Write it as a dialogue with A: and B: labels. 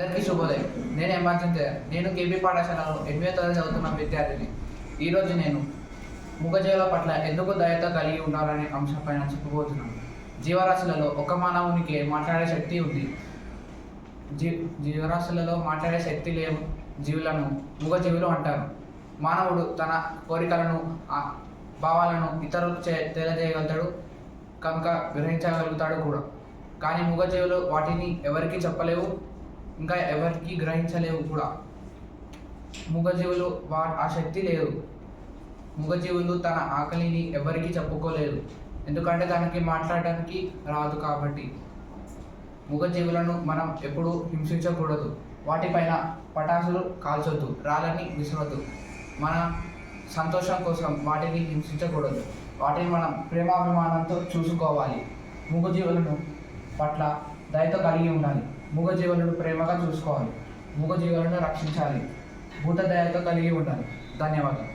A: అందరికీ శుభోదయం. నేను ఎమర్జెన్సీ నేను కేబీ పాఠశాలలో ఎనిమిదో తరగతి చదువుతున్న విద్యార్థిని. ఈరోజు నేను మూగజీవుల పట్ల ఎందుకు దయత కలిగి ఉండాలనే అంశంపైన చెప్పబోతున్నాను జీవరాశులలో ఒక మానవునికి మాట్లాడే శక్తి ఉంది. జీ జీవరాశులలో మాట్లాడే శక్తి లేవు జీవులను మూగజీవులు అంటారు. మానవుడు తన కోరికలను భావాలను ఇతరులకు చే తెలియజేయగలుగుతాడు కనుక గ్రహించగలుగుతాడు కూడా. కానీ మూగజీవులు వాటిని ఎవరికీ చెప్పలేవు ఇంకా ఎవరికి గ్రహించలేవు కూడా. మూగజీవులు వా ఆ శక్తి లేదు. మూగజీవులు తన ఆకలిని ఎవరికి చెప్పుకోలేదు. ఎందుకంటే దానికి మాట్లాడడానికి రాదు కాబట్టి. మూగజీవులను మనం ఎప్పుడూ హింసించకూడదు. వాటిపైన పటాసులు కాల్చొద్దు. రాళ్ళని విసరొద్దు. మన సంతోషం కోసం వాటిని హింసించకూడదు. వాటిని మనం ప్రేమాభిమానంతో చూసుకోవాలి. మూగజీవులను పట్ల దయతో కలిగి ఉండాలి. మూగజీవులను ప్రేమగా చూసుకోవాలి. మూగజీవులను రక్షించాలి. భూత దయతో కలిగి ఉండాలి. ధన్యవాదాలు.